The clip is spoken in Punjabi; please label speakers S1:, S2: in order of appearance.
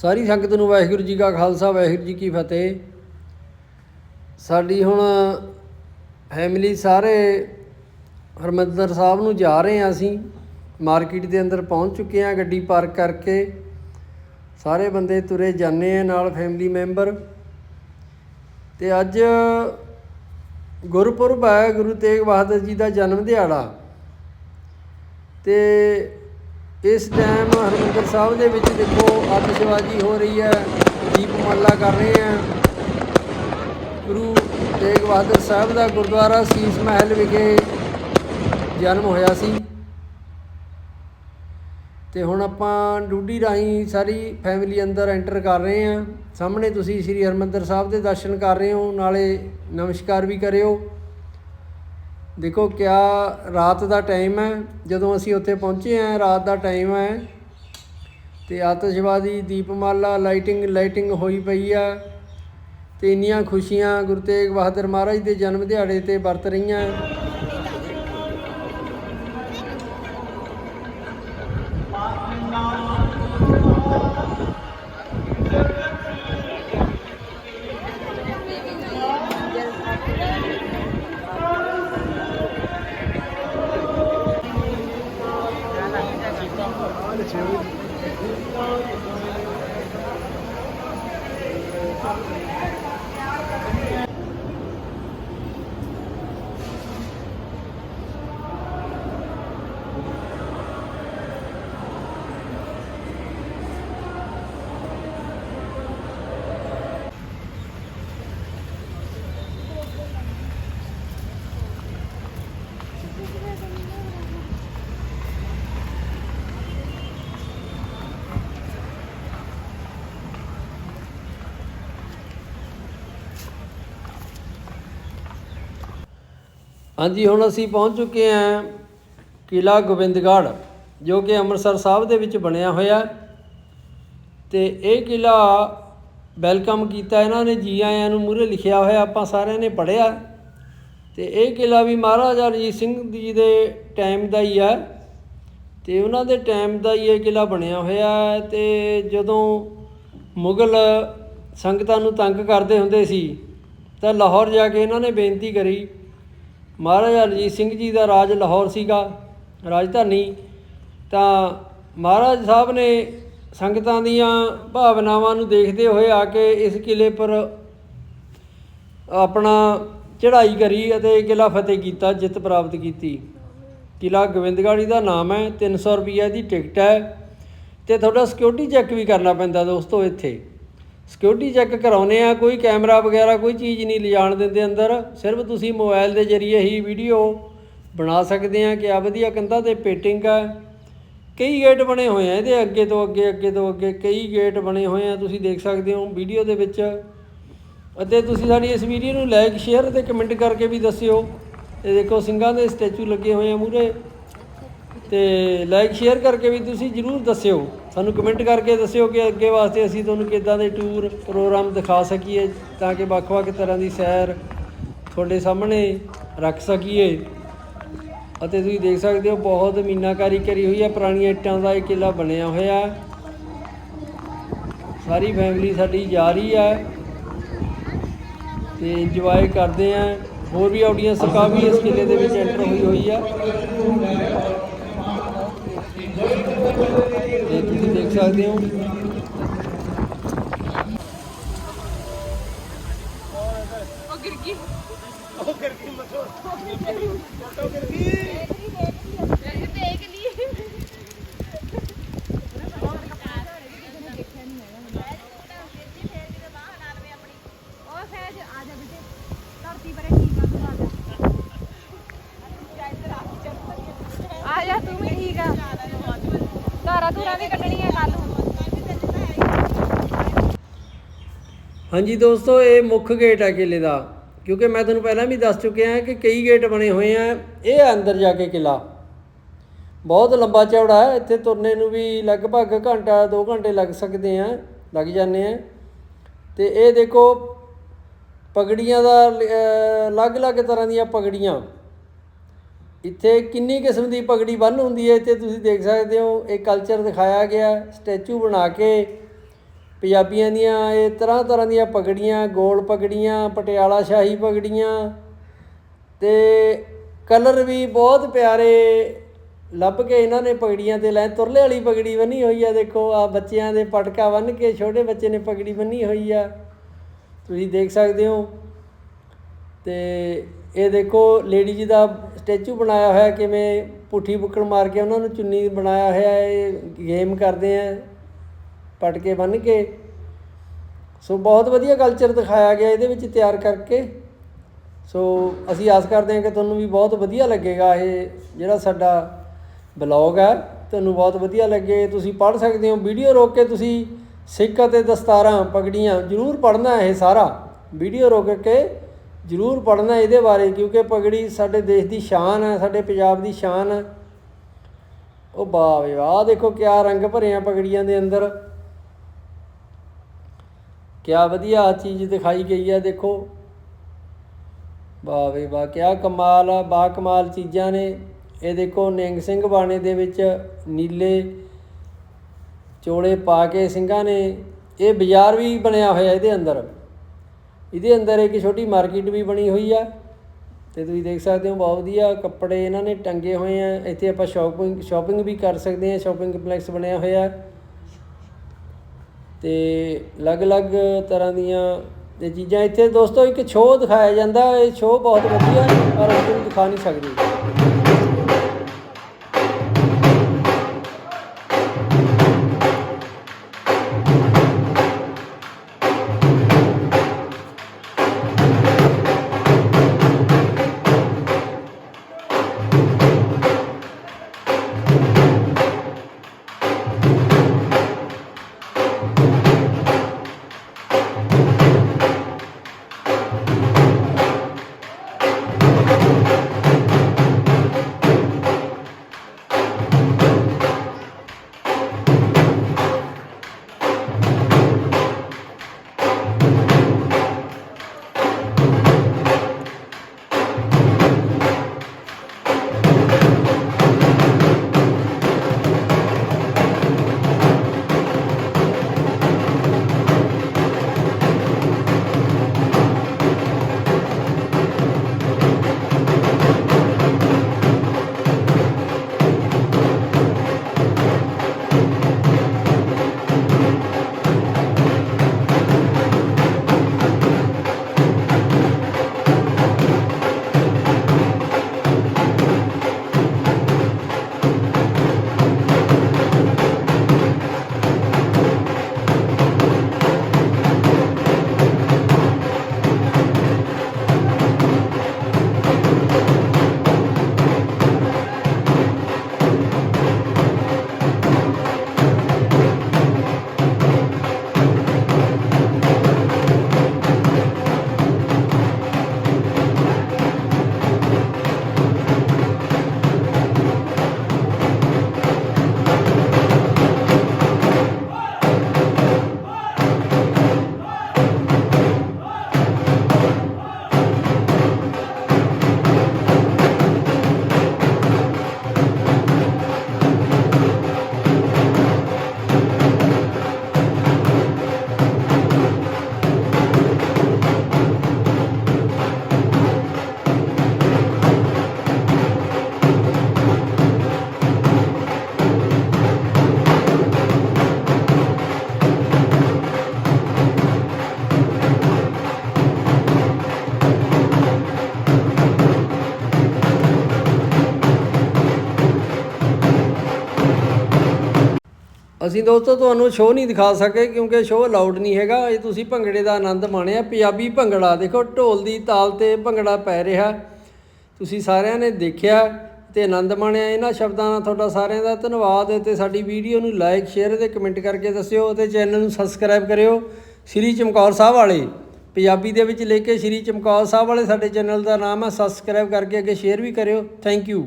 S1: ਸਾਰੀ ਸੰਗਤ ਨੂੰ ਵਾਹਿਗੁਰੂ ਜੀ ਕਾ ਖਾਲਸਾ, ਵਾਹਿਗੁਰੂ ਜੀ ਕੀ ਫਤਿਹ। ਸਾਡੀ ਹੁਣ ਫੈਮਿਲੀ ਸਾਰੇ ਹਰਮੰਦਰ ਸਾਹਿਬ ਨੂੰ ਜਾ ਰਹੇ ਹਾਂ ਅਸੀਂ। ਮਾਰਕੀਟ ਦੇ ਅੰਦਰ ਪਹੁੰਚ ਚੁੱਕੇ ਹਾਂ, ਗੱਡੀ ਪਾਰਕ ਕਰਕੇ। ਸਾਰੇ ਬੰਦੇ ਤੁਰੇ ਜਾਂਦੇ ਆ ਨਾਲ ਫੈਮਿਲੀ ਮੈਂਬਰ ਤੇ ਅੱਜ ਗੁਰਪੁਰਬ ਹੈ, ਗੁਰੂ ਤੇਗ ਬਹਾਦਰ ਜੀ ਦਾ ਜਨਮ ਦਿਹਾੜਾ। ਤੇ ਇਸ ਟਾਈਮ ਹਰਮੰਦਰ ਸਾਹਿਬ ਦੇ ਵਿੱਚ ਦੇਖੋ ਆਤਿਸ਼ਬਾਜ਼ੀ ਹੋ ਰਹੀ ਹੈ ਦੀਪਮਾਲਾ ਕਰ ਰਹੇ ਆ ਗੁਰੂ ਤੇਗ ਬਹਾਦਰ ਸਾਹਿਬ ਦਾ ਗੁਰਦੁਆਰਾ ਸੀਸ ਮਹਿਲ ਵਿਖੇ ਜਨਮ ਹੋਇਆ ਸੀ। ਤੇ ਹੁਣ ਆਪਾਂ ਡੂਡੀ ਰਾਹੀਂ ਸਾਰੀ ਫੈਮਿਲੀ ਅੰਦਰ ਐਂਟਰ ਕਰ ਰਹੇ ਹਾਂ। ਸਾਹਮਣੇ ਤੁਸੀਂ ਸ੍ਰੀ ਹਰਮੰਦਰ ਸਾਹਿਬ ਦੇ ਦਰਸ਼ਨ ਕਰ ਰਹੇ ਹੋ, ਨਾਲੇ ਨਮਸਕਾਰ ਵੀ ਕਰਿਓ। ਦੇਖੋ ਕਿਆ ਰਾਤ ਦਾ ਟਾਈਮ ਹੈ, ਜਦੋਂ ਅਸੀਂ ਉੱਥੇ ਪਹੁੰਚੇ ਹਾਂ, ਰਾਤ ਦਾ ਟਾਈਮ ਹੈ ਤੇ ਆਤਿਸ਼ਬਾਜ਼ੀ, ਦੀਪਮਾਲਾ, ਲਾਈਟਿੰਗ ਲਾਈਟਿੰਗ ਹੋਈ ਪਈ ਆ ਤੇ ਇੰਨੀਆਂ ਖੁਸ਼ੀਆਂ ਗੁਰੂ ਤੇਗ ਬਹਾਦਰ ਮਹਾਰਾਜ ਦੇ ਜਨਮ ਦਿਹਾੜੇ ਤੇ ਵਰਤ ਰਹੀਆਂ। ਹਾਂਜੀ, ਹੁਣ ਅਸੀਂ ਪਹੁੰਚ ਚੁੱਕੇ ਹਾਂ ਕਿਲਾ ਗੋਬਿੰਦਗੜ੍ਹ, ਜੋ ਕਿ ਅੰਮ੍ਰਿਤਸਰ ਸਾਹਿਬ ਦੇ ਵਿੱਚ ਬਣਿਆ ਹੋਇਆ ਤੇ ਇਹ ਕਿਲਾ ਵੈਲਕਮ ਕੀਤਾ, ਇਹਨਾਂ ਨੇ ਜੀ ਆਇਆਂ ਨੂੰ ਮੂਹਰੇ ਲਿਖਿਆ ਹੋਇਆ, ਆਪਾਂ ਸਾਰਿਆਂ ਨੇ ਪੜ੍ਹਿਆ। ਤੇ ਇਹ ਕਿਲਾ ਵੀ ਮਹਾਰਾਜਾ ਰਣਜੀਤ ਸਿੰਘ ਜੀ ਦੇ ਟਾਈਮ ਦਾ ਹੀ ਆ ਤੇ ਉਹਨਾਂ ਦੇ ਟਾਈਮ ਦਾ ਹੀ ਇਹ ਕਿਲਾ ਬਣਿਆ ਹੋਇਆ ਹੈ। ਤੇ ਜਦੋਂ ਮੁਗਲ ਸੰਗਤਾਂ ਨੂੰ ਤੰਗ ਕਰਦੇ ਹੁੰਦੇ ਸੀ, ਤਾਂ ਲਾਹੌਰ ਜਾ ਕੇ ਇਹਨਾਂ ਨੇ ਬੇਨਤੀ ਕਰੀ ਮਹਾਰਾਜਾ ਰਣਜੀਤ ਸਿੰਘ ਜੀ ਦਾ ਰਾਜ ਲਾਹੌਰ ਸੀਗਾ, ਰਾਜਧਾਨੀ। ਤਾਂ ਮਹਾਰਾਜ ਸਾਹਿਬ ਨੇ ਸੰਗਤਾਂ ਦੀਆਂ ਭਾਵਨਾਵਾਂ ਨੂੰ ਦੇਖਦੇ ਹੋਏ ਆ ਕੇ ਇਸ ਕਿਲੇ ਪਰ ਆਪਣਾ ਚੜ੍ਹਾਈ ਕਰੀ ਅਤੇ ਇਹ ਕਿਲਾ ਫਤਿਹ ਕੀਤਾ, ਜਿੱਤ ਪ੍ਰਾਪਤ ਕੀਤੀ। ਕਿਲਾ ਗੋਬਿੰਦਗੜ੍ਹ ਦਾ ਨਾਮ ਹੈ 300 ਰੁਪਈਆ ਦੀ ਟਿਕਟ ਹੈ। ਤੇ ਤੁਹਾਡਾ ਸਿਕਿਉਰਿਟੀ ਚੈੱਕ ਵੀ ਕਰਨਾ ਪੈਂਦਾ ਦੋਸਤੋ ਇੱਥੇ। ਸਿਕਿਉਰਿਟੀ ਚੈੱਕ ਕਰਾਉਨੇ ਆ, ਕੋਈ ਕੈਮਰਾ ਵਗੈਰਾ, ਕੋਈ ਚੀਜ਼ ਨਹੀਂ ਲਿਜਾਣ ਦਿੰਦੇ ਅੰਦਰ, ਸਿਰਫ ਤੁਸੀਂ ਮੋਬਾਈਲ ਦੇ ਜ਼ਰੀਏ ਹੀ ਵੀਡੀਓ ਬਣਾ ਸਕਦੇ ਆ ਕਿ ਆ ਵਧੀਆ ਕੰਧਾਂ ਤੇ ਪੇਟਿੰਗ ਆ। ਕਈ ਗੇਟ ਬਣੇ ਹੋਏ ਆ ਇਹਦੇ ਅੱਗੇ ਤੋਂ ਅੱਗੇ ਅੱਗੇ ਤੋਂ ਅੱਗੇ, ਕਈ ਗੇਟ ਬਣੇ ਹੋਏ ਆ, ਤੁਸੀਂ ਦੇਖ ਸਕਦੇ ਹੋ ਵੀਡੀਓ ਦੇ ਵਿੱਚ। ਅਤੇ ਤੁਸੀਂ ਸਾਡੀ ਇਸ ਵੀਡੀਓ ਨੂੰ ਲਾਈਕ ਸ਼ੇਅਰ ਅਤੇ ਕਮੈਂਟ ਕਰਕੇ ਵੀ ਦੱਸਿਓ। ਇਹ ਦੇਖੋ ਸਿੰਘਾਂ ਦੇ ਸਟੈਚੂ ਲੱਗੇ ਹੋਏ ਆ ਮੂਰੇ ਤੇ ਲਾਈਕ ਸ਼ੇਅਰ ਕਰਕੇ ਵੀ ਤੁਸੀਂ ਜਰੂਰ ਦੱਸਿਓ। ਸਾਨੂੰ ਕਮੈਂਟ ਕਰਕੇ ਦੱਸਿਓ ਕਿ ਅੱਗੇ ਵਾਸਤੇ ਅਸੀਂ ਤੁਹਾਨੂੰ ਕਿੱਦਾਂ ਦੇ ਟੂਰ ਪ੍ਰੋਗਰਾਮ ਦਿਖਾ ਸਕੀਏ, ਤਾਂ ਕਿ ਵੱਖ-ਵੱਖ ਤਰ੍ਹਾਂ ਦੀ ਸੈਰ ਤੁਹਾਡੇ ਸਾਹਮਣੇ ਰੱਖ ਸਕੀਏ। ਅਤੇ ਤੁਸੀਂ ਦੇਖ ਸਕਦੇ ਹੋ, ਬਹੁਤ ਮੀਨਾਕਾਰੀ ਕਰੀ ਹੋਈ ਹੈ ਪੁਰਾਣੀਆਂ ਇੱਟਾਂ ਦਾ ਇਹ ਕਿਲਾ ਬਣਿਆ ਹੋਇਆ। ਹੈ। ਸਾਰੀ ਫੈਮਿਲੀ ਸਾਡੀ ਜਾ ਰਹੀ ਹੈ ਤੇ ਇੰਜੋਏ ਕਰਦੇ ਆ। ਹੋਰ ਵੀ ਆਡੀਅנס ਕਾਫੀ ਇਸ ਕਿਲੇ ਦੇ ਵਿੱਚ ਐਂਟਰ ਹੋਈ ਹੋਈ ਆ ਤੇ ਤੁਸੀਂ ਦੇਖ ਸਕਦੇ ਹੋ
S2: ਦੇਖ ਲਈ ਉਹ ਸਹਿਜ ਆ ਜਾ ਬੇਟੇ ਧਰਤੀ ਪਰੇ ਠੀਕ ਆ ਤੂੰ ਆ ਜਾ ਆ ਜਾ ਤੂੰ ਵੀ ਠੀਕ ਆ ਧਾਰਾ ਧੂਰਾ ਵੀ ਕੱਢਣੀ ਹੈ ਕੱਲ ਨੂੰ
S1: ਹਾਂਜੀ ਦੋਸਤੋ, ਇਹ ਮੁੱਖ ਗੇਟ ਹੈ ਕਿਲੇ ਦਾ। ਕਿਉਂਕਿ ਮੈਂ ਤੁਹਾਨੂੰ ਪਹਿਲਾਂ ਵੀ ਦੱਸ ਚੁੱਕਿਆ ਹਾਂ ਕਿ ਕਈ ਗੇਟ ਬਣੇ ਹੋਏ ਆ। ਇਹ ਹੈ ਅੰਦਰ ਜਾ ਕੇ ਕਿਲਾ ਬਹੁਤ ਲੰਬਾ ਚੌੜਾ ਹੈ। ਇੱਥੇ ਤੁਰਨੇ ਨੂੰ ਵੀ ਲਗਭਗ ਘੰਟਾ 2 ਘੰਟੇ ਲੱਗ ਸਕਦੇ ਆ, ਲੱਗ ਜਾਂਦੇ ਆ। ਤੇ ਇਹ ਦੇਖੋ, ਪਗੜੀਆਂ ਦਾ ਅਲੱਗ-ਅਲੱਗ ਤਰ੍ਹਾਂ ਦੀਆਂ ਪਗੜੀਆਂ। ਇੱਥੇ ਕਿੰਨੀ ਕਿਸਮ ਦੀ ਪਗੜੀ ਬੰਨ ਹੁੰਦੀ ਹੈ, ਇੱਥੇ ਤੁਸੀਂ ਦੇਖ ਸਕਦੇ ਹੋ। ਇਹ ਕਲਚਰ ਦਿਖਾਇਆ ਗਿਆ। ਸਟੈਚੂ ਬਣਾ ਕੇ ਪੰਜਾਬੀਆਂ ਦੀਆਂ ਇਹ ਤਰ੍ਹਾਂ ਤਰ੍ਹਾਂ ਦੀਆਂ ਪਗੜੀਆਂ, ਗੋਲ ਪਗੜੀਆਂ, ਪਟਿਆਲਾ ਸ਼ਾਹੀ ਪਗੜੀਆਂ ਤੇ ਕਲਰ ਵੀ ਬਹੁਤ ਪਿਆਰੇ ਲੱਭ ਕੇ ਇਹਨਾਂ ਨੇ ਪਗੜੀਆਂ ਤੇ ਲੈ, ਤੁਰਲੇ ਵਾਲੀ ਪਗੜੀ ਬੰਨੀ ਹੋਈ ਆ, ਦੇਖੋ ਆ ਬੱਚਿਆਂ ਦੇ ਪਟਕਾ ਬੰਨ ਕੇ ਛੋਟੇ ਬੱਚੇ ਨੇ ਪਗੜੀ ਬੰਨੀ ਹੋਈ ਆ। ਤੁਸੀਂ ਦੇਖ ਸਕਦੇ ਹੋ ਤੇ ਇਹ ਦੇਖੋ ਲੇਡੀ ਜੀ ਦਾ ਸਟੈਚੂ ਬਣਾਇਆ ਹੋਇਆ, ਕਿਵੇਂ ਪੁੱਠੀ ਬੁੱਕਣ ਮਾਰ ਕੇ ਉਹਨਾਂ ਨੂੰ ਚੁੰਨੀ ਬਣਾਇਆ ਹੋਇਆ, ਇਹ ਗੇਮ ਕਰਦੇ ਆ। ਪਟਕੇ ਬੰਨ ਕੇ। ਸੋ ਬਹੁਤ ਵਧੀਆ ਕਲਚਰ ਦਿਖਾਇਆ ਗਿਆ ਇਹਦੇ ਵਿੱਚ ਤਿਆਰ ਕਰਕੇ। ਸੋ ਅਸੀਂ ਆਸ ਕਰਦੇ ਹਾਂ ਕਿ ਤੁਹਾਨੂੰ ਵੀ ਬਹੁਤ ਵਧੀਆ ਲੱਗੇਗਾ ਇਹ ਜਿਹੜਾ ਸਾਡਾ ਬਲੌਗ ਹੈ। ਤੁਹਾਨੂੰ ਬਹੁਤ ਵਧੀਆ ਲੱਗੇ। ਤੁਸੀਂ ਪੜ੍ਹ ਸਕਦੇ ਹੋ। ਵੀਡੀਓ ਰੋਕ ਕੇ ਤੁਸੀਂ ਸਿੱਖ ਅਤੇ ਦਸਤਾਰਾਂ ਪਗੜੀਆਂ ਜ਼ਰੂਰ ਪੜ੍ਹਨਾ ਇਹ ਸਾਰਾ। ਵੀਡੀਓ ਰੋਕ ਕੇ ਜ਼ਰੂਰ ਪੜ੍ਹਨਾ ਇਹਦੇ ਬਾਰੇ ਕਿਉਂਕਿ ਪਗੜੀ ਸਾਡੇ ਦੇਸ਼ ਦੀ ਸ਼ਾਨ ਹੈ, ਸਾਡੇ ਪੰਜਾਬ ਦੀ ਸ਼ਾਨ ਹੈ। ਉਹ ਵਾਹ ਵੇ ਵਾਹ। ਦੇਖੋ ਕਿਆ ਰੰਗ ਭਰੇ ਆ ਪਗੜੀਆਂ ਦੇ ਅੰਦਰ। ਕਿਆ ਵਧੀਆ ਚੀਜ਼ ਦਿਖਾਈ ਗਈ ਹੈ ਦੇਖੋ। ਵਾਹ ਵੇ ਵਾਹ, ਕਿਆ ਕਮਾਲ ਆ ਬਾ ਕਮਾਲ ਚੀਜ਼ਾਂ ਨੇ। ਇਹ ਦੇਖੋ ਨਿੰਗ ਸਿੰਘ ਬਾਣੇ ਦੇ ਵਿੱਚ ਨੀਲੇ ਚੋਲੇ ਪਾ ਕੇ ਸਿੰਘਾਂ ਨੇ ਇਹ ਬਾਜ਼ਾਰ ਵੀ ਬਣਿਆ ਹੋਇਆ ਇਹਦੇ ਅੰਦਰ। ਇਹਦੇ ਅੰਦਰ ਇੱਕ ਛੋਟੀ ਮਾਰਕੀਟ ਵੀ ਬਣੀ ਹੋਈ ਆ। ਤੇ ਤੁਸੀਂ ਦੇਖ ਸਕਦੇ ਹੋ, ਬਹੁਤ ਵਧੀਆ ਕੱਪੜੇ ਇਹਨਾਂ ਨੇ ਟੰਗੇ ਹੋਏ ਆ। ਇੱਥੇ ਆਪਾਂ ਸ਼ਾਪਿੰਗ ਸ਼ਾਪਿੰਗ ਵੀ ਕਰ ਸਕਦੇ ਆ, ਸ਼ਾਪਿੰਗ ਕੰਪਲੈਕਸ ਬਣਿਆ ਹੋਇਆ। ਤੇ ਅਲੱਗ-ਅਲੱਗ ਤਰ੍ਹਾਂ ਦੀਆਂ ਇਹ ਚੀਜ਼ਾਂ ਇੱਥੇ ਦੋਸਤੋ ਇੱਕ ਸ਼ੋਅ ਦਿਖਾਇਆ ਜਾਂਦਾ, ਇਹ ਸ਼ੋਅ ਬਹੁਤ ਵਧੀਆ ਪਰ ਅਸੀਂ ਦਿਖਾ ਨਹੀਂ ਸਕਦੇ। ਅਸੀਂ ਦੋਸਤੋ ਤੁਹਾਨੂੰ ਸ਼ੋਅ ਨਹੀਂ ਦਿਖਾ ਸਕੇ ਕਿਉਂਕਿ ਸ਼ੋਅ ਅਲਾਉਡ ਨਹੀਂ ਹੈਗਾ। ਇਹ ਤੁਸੀਂ ਭੰਗੜੇ ਦਾ ਆਨੰਦ ਮਾਣਿਆ। ਪੰਜਾਬੀ ਭੰਗੜਾ ਦੇਖੋ, ਢੋਲ ਦੀ ਤਾਲ ਤੇ ਭੰਗੜਾ ਪੈ ਰਿਹਾ। ਤੁਸੀਂ ਸਾਰਿਆਂ ਨੇ ਦੇਖਿਆ ਤੇ ਆਨੰਦ ਮਾਣਿਆ। ਇਹਨਾਂ ਸ਼ਬਦਾਂ ਨਾਲ ਤੁਹਾਡਾ ਸਾਰਿਆਂ ਦਾ ਧੰਨਵਾਦ ਤੇ ਸਾਡੀ ਵੀਡੀਓ ਨੂੰ ਲਾਈਕ ਸ਼ੇਅਰ ਤੇ ਕਮੈਂਟ ਕਰਕੇ ਦੱਸਿਓ ਤੇ ਚੈਨਲ ਨੂੰ ਸਬਸਕ੍ਰਾਈਬ ਕਰਿਓ। ਸ੍ਰੀ ਚਮਕੌਰ ਸਾਹਿਬ ਵਾਲੇ। ਪੰਜਾਬੀ ਦੇ ਵਿੱਚ ਲੈ ਕੇ ਸ੍ਰੀ ਚਮਕੌਰ ਸਾਹਿਬ ਵਾਲੇ ਸਾਡੇ ਚੈਨਲ ਦਾ ਨਾਮ ਹੈ ਸਬਸਕ੍ਰਾਈਬ ਕਰਕੇ ਅੱਗੇ ਸ਼ੇਅਰ ਵੀ ਕਰਿਓ। Thank you